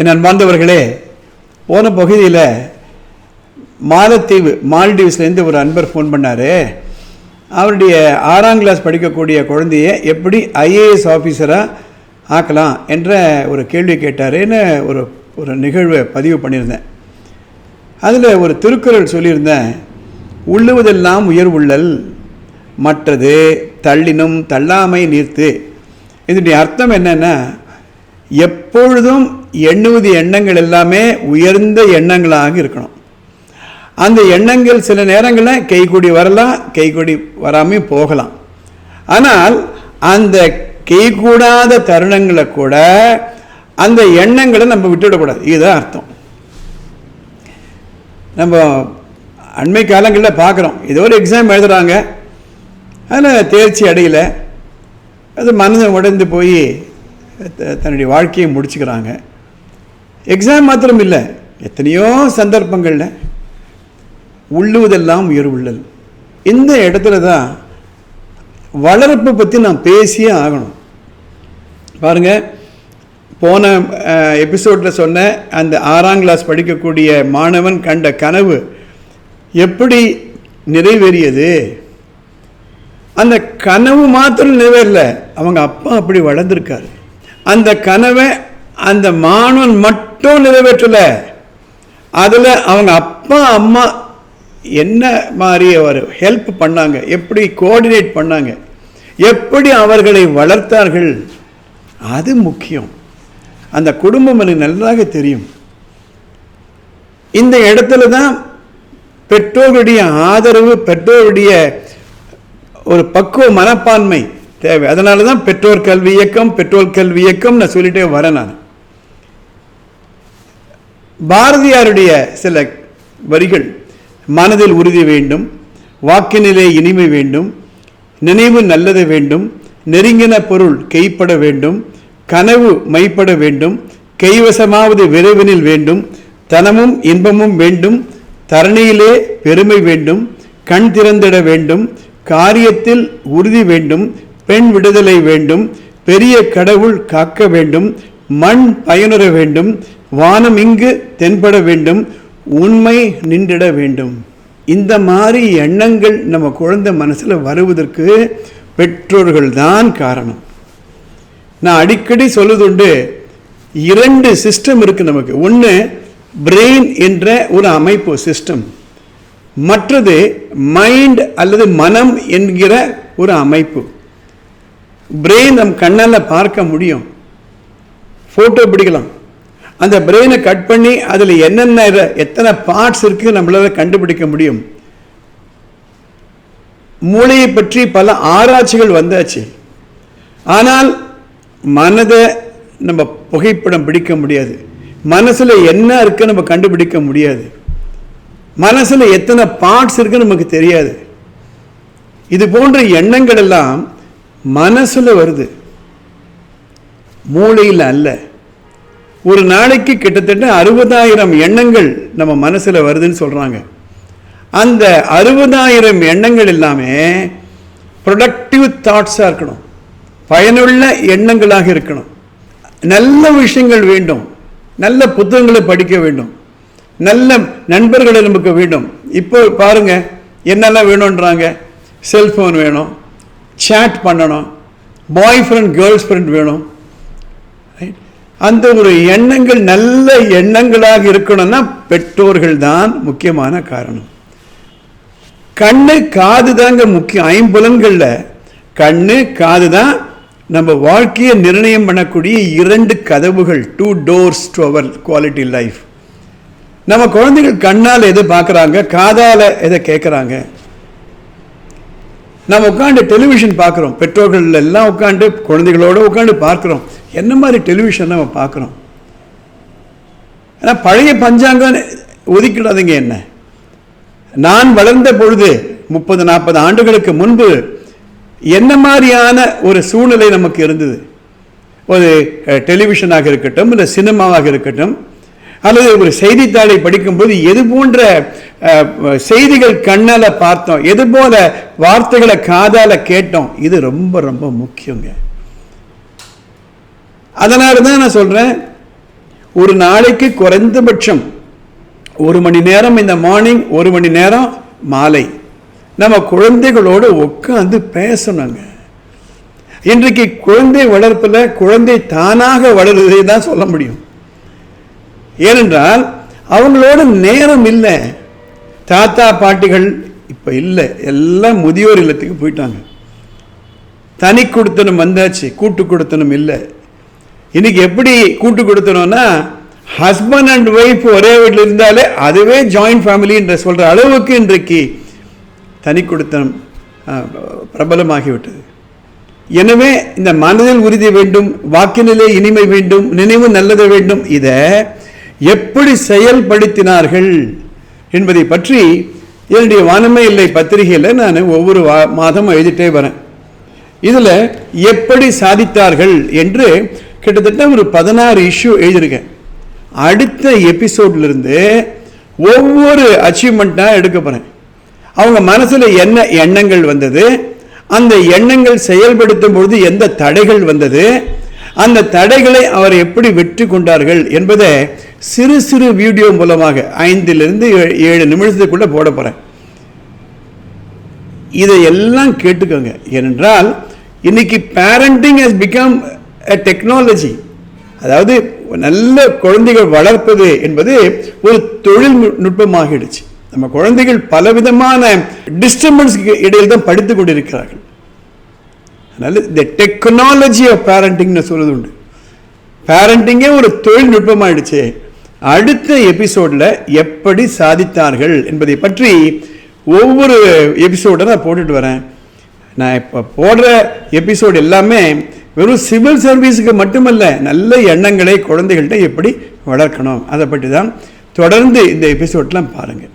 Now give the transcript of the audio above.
என் அன்பார்ந்தவர்களே போன பகுதியில் மாலத்தீவு மால்டீவ்ஸ்லேருந்து ஒரு அன்பர் ஃபோன் பண்ணார். அவருடைய ஆறாம் கிளாஸ் படிக்கக்கூடிய குழந்தைய எப்படி ஐஏஎஸ் ஆஃபீஸராக ஆக்கலாம் என்ற ஒரு கேள்வி கேட்டாருன்னு ஒரு ஒரு நிகழ்வை பதிவு பண்ணியிருந்தேன். அதில் ஒரு திருக்குறள் சொல்லியிருந்தேன் உள்ளுவதெல்லாம் உயர்வுள்ளல் மற்றது தள்ளினும் தள்ளாமை நீர்த்து. இதனுடைய அர்த்தம் என்னென்னா எப்பொழுதும் எண்ணுவது எண்ணங்கள் எல்லாமே உயர்ந்த எண்ணங்களாக இருக்கணும். அந்த எண்ணங்கள் சில நேரங்களில் கைகூடி வரலாம் கைகூடி வராமல் போகலாம். ஆனால் அந்த கைகூடாத தருணங்களை கூட அந்த எண்ணங்களை நம்ம விட்டுவிடக்கூடாது. இதுதான் அர்த்தம். நம்ம அண்மை காலங்களில் பார்க்குறோம். ஏதோ ஒரு எக்ஸாம் எழுதுகிறாங்க அதில் தேர்ச்சி அடையலை. அது மனதை உடைந்து போய் த- தன்னுடைய வாழ்க்கையை முடிச்சுக்கிறாங்க. எக்ஸாம் மாத்திரம் இல்லை எத்தனையோ சந்தர்ப்பங்களில் உள்ளுவதெல்லாம் உயர்வுள்ளல். இந்த இடத்துல தான் வளர்ப்பை பற்றி நான் பேசியே ஆகணும். பாருங்க போன எபிசோடில் சொன்ன அந்த ஆறாம் கிளாஸ் படிக்கக்கூடிய மாணவன் கண்ட கனவு எப்படி நிறைவேறியது? அந்த கனவு மாத்திரம் நிறைவேறல. அவங்க அப்பா அப்படி வளர்ந்துருக்காரு. அந்த கனவை அந்த மாணவன் மட்டும் நிறைவேற்றல. அதில் அவங்க அப்பா அம்மா என்ன மாதிரி அவர் ஹெல்ப் பண்ணாங்க? எப்படி கோஆர்டினேட் பண்ணாங்க? எப்படி அவர்களை வளர்த்தார்கள்? அது முக்கியம். அந்த குடும்பம் எனக்கு நன்றாக தெரியும். இந்த இடத்துல தான் பெற்றோருடைய ஆதரவு பெற்றோருடைய ஒரு பக்குவ மனப்பான்மை தேவை. அதனால தான் பெற்றோர் கல்வி இயக்கம் பெற்றோர் கல்வி இயக்கம் நான் சொல்லிட்டே வரேன் நான். பாரதியாருடைய சில வரிகள் மனதில் உறுதி வேண்டும் வாக்கினிலே இனிமை வேண்டும் நினைவு நல்லது வேண்டும் நெருங்கின பொருள் கைப்பட வேண்டும் கனவு மைப்பட வேண்டும் கைவசமாவது விரைவினில் வேண்டும் தனமும் இன்பமும் வேண்டும் தரணியிலே பெருமை வேண்டும் கண் திறந்திட வேண்டும் காரியத்தில் உறுதி வேண்டும் பெண் விடுதலை வேண்டும் பெரிய கடவுள் காக்க வேண்டும் மண் பயனுற வேண்டும் வானம் இங்கு தென்பட வேண்டும் உண்மை நின்றிட வேண்டும். இந்த மாதிரி எண்ணங்கள் நம்ம குழந்தை மனசில் வருவதற்கு பெற்றோர்கள் தான் காரணம். நான் அடிக்கடி சொல்லுதுண்டு இரண்டு சிஸ்டம் இருக்குது நமக்கு. ஒன்று பிரெயின் என்ற ஒரு அமைப்பு சிஸ்டம் மற்றது மைண்ட் அல்லது மனம் என்கிற ஒரு அமைப்பு. பிரெயின் நம் கண்ணால் பார்க்க முடியும். ஃபோட்டோ பிடிக்கலாம். அந்த பிரெயினை கட் பண்ணி அதில் என்னென்ன எத்தனை பார்ட்ஸ் இருக்குது நம்மளால கண்டுபிடிக்க முடியும்? மூளையை பற்றி பல ஆராய்ச்சிகள் வந்தாச்சு. ஆனால் மனதை நம்ம புகைப்படம் பிடிக்க முடியாது. மனசில் என்ன இருக்குன்னு நம்ம கண்டுபிடிக்க முடியாது. மனசில் எத்தனை பார்ட்ஸ் இருக்குன்னு நமக்கு தெரியாது. இது போன்ற எண்ணங்கள் எல்லாம் மனசில் வருது. மூளையில் அல்ல. ஒரு நாளைக்கு கிட்டத்தட்ட அறுபதாயிரம் எண்ணங்கள் நம்ம மனசில் வருதுன்னு சொல்கிறாங்க அந்த அறுபதாயிரம் எண்ணங்கள் எல்லாமே ப்ரொடக்டிவ் தாட்ஸாக இருக்கணும். பயனுள்ள எண்ணங்களாக இருக்கணும். நல்ல விஷயங்கள் வேண்டும். நல்ல புத்தகங்களை படிக்க வேண்டும். நல்ல நண்பர்களை நமக்கு வேண்டும். இப்போ பாருங்க என்னெல்லாம் வேணுன்றாங்க செல்ஃபோன் வேணும். சேட் பண்ணணும். பாய் ஃப்ரெண்ட் கேர்ள்ஸ் ஃப்ரெண்ட் வேணும். அந்த ஒரு எண்ணங்கள் நல்ல எண்ணங்களாக இருக்கணும்னா பெற்றோர்கள் தான் முக்கியமான காரணம். கண்ணு காது தாங்க முக்கியம். ஐம்புலன்களில் கண்ணு காது தான் நம்ம வாழ்க்கையை நிர்ணயம் பண்ணக்கூடிய இரண்டு கதவுகள் two doors to our quality life நம்ம குழந்தைகள் கண்ணால் எதை பார்க்குறாங்க காதால் எதை கேட்குறாங்க நம்ம உட்காந்து டெலிவிஷன் பார்க்குறோம். பெற்றோர்கள் எல்லாம் உட்காந்து குழந்தைகளோட உட்காந்து பார்க்குறோம். என்ன மாதிரி டெலிவிஷன் நம்ம பார்க்குறோம் ஏன்னா பழைய பஞ்சாங்கம் ஒதுக்கிடாதீங்க என்ன? நான் வளர்ந்த பொழுது முப்பது நாற்பது ஆண்டுகளுக்கு முன்பு என்ன மாதிரியான ஒரு சூழ்நிலை நமக்கு இருந்தது? ஒரு டெலிவிஷனாக இருக்கட்டும் இல்லை சினிமாவாக இருக்கட்டும் அல்லது ஒரு செய்தித்தாளை படிக்கும்போது எது போன்ற செய்திகள் கண்ணால் பார்த்தோம் எது போல வார்த்தைகளை காதால் கேட்டோம் இது ரொம்ப ரொம்ப முக்கியங்க. அதனால தான் நான் சொல்கிறேன் ஒரு நாளைக்கு குறைந்தபட்சம் ஒரு மணி நேரம் இந்த மார்னிங் ஒரு மணி நேரம் மாலை. நம்ம குழந்தைகளோடு உட்காந்து பேசணுங்க. இன்றைக்கு குழந்தை வளர்ப்பில் குழந்தை தானாக வளருவதை தான் சொல்ல முடியும். ஏனென்றால் அவங்களோட நேரம் இல்லை. தாத்தா பாட்டிகள் இப்போ இல்லை. எல்லாம் முதியோர் இல்லத்துக்கு போயிட்டாங்க. தனி கொடுத்தனம் வந்தாச்சு கூட்டு கொடுத்தனம் இல்லை. இன்னைக்கு எப்படி கூட்டு கொடுத்தனம்னா ஹஸ்பண்ட் அண்ட் ஒய்ஃப் ஒரே வீட்டில் இருந்தாலே அதுவே ஜாயிண்ட் ஃபேமிலின்ற சொல்கிற அளவுக்கு இன்றைக்கு தனி கொடுத்தனம் பிரபலமாகிவிட்டது. எனவே இந்த மனதில் உறுதி வேண்டும் வாக்கினிலே இனிமை வேண்டும் நினைவு நல்லது வேண்டும் இதை எப்படி செயல்படுத்தினார்கள் என்பதை பற்றி என்னுடைய வானமே இல்லை பத்திரிகையில் நான் ஒவ்வொரு மாதம் எழுதிட்டே வரேன். இதில் எப்படி சாதித்தார்கள் என்று கிட்டத்தட்ட ஒரு பதினாறு இஷ்யூ எழுதியிருக்கேன். அடுத்த எபிசோட்லேருந்து ஒவ்வொரு அச்சீவ்மெண்ட்டாக எடுக்க போகிறேன் அவங்க மனசில் என்ன எண்ணங்கள் வந்தது? அந்த எண்ணங்கள் செயல்படுத்தும் பொழுது எந்த தடைகள் வந்தது? அந்த தடைகளை அவர் எப்படி வெற்றி கொண்டார்கள் என்பதை சிறு சிறு வீடியோ மூலமாக ஐந்திலிருந்து ஏழு- ஏழு போட போகிறேன் இதையெல்லாம் கேட்டுக்கோங்க. ஏனென்றால் இன்னைக்கு பேரண்டிங் ஹஸ் பிகம் டெக்னாலஜி அதாவது நல்ல குழந்தைகள் வளர்ப்பது என்பது ஒரு தொழில்நுட்பமாகிடுச்சு நம்ம குழந்தைகள் பலவிதமான டிஸ்டர்பன்ஸ்க்கு இடையில் தான் படித்துக் கொண்டிருக்கிறார்கள். அதனால் இந்த டெக்னாலஜி ஆஃப் பேரண்டிங்னு சொல்றது உண்டு. பேரண்டிங்கே ஒரு தொழில்நுட்பமாயிடுச்சு அடுத்த எபிசோடில் எப்படி சாதித்தார்கள் என்பதை பற்றி ஒவ்வொரு எபிசோடை நான் போட்டுட்டு வரேன். நான் இப்போ போடுற எபிசோடு எல்லாமே வெறும் சிவில் சர்வீஸுக்கு மட்டுமல்ல நல்ல எண்ணங்களை குழந்தைகள்கிட்ட எப்படி வளர்க்கணும்? அதை பற்றி தான் தொடர்ந்து இந்த எபிசோட்லாம் பாருங்கள்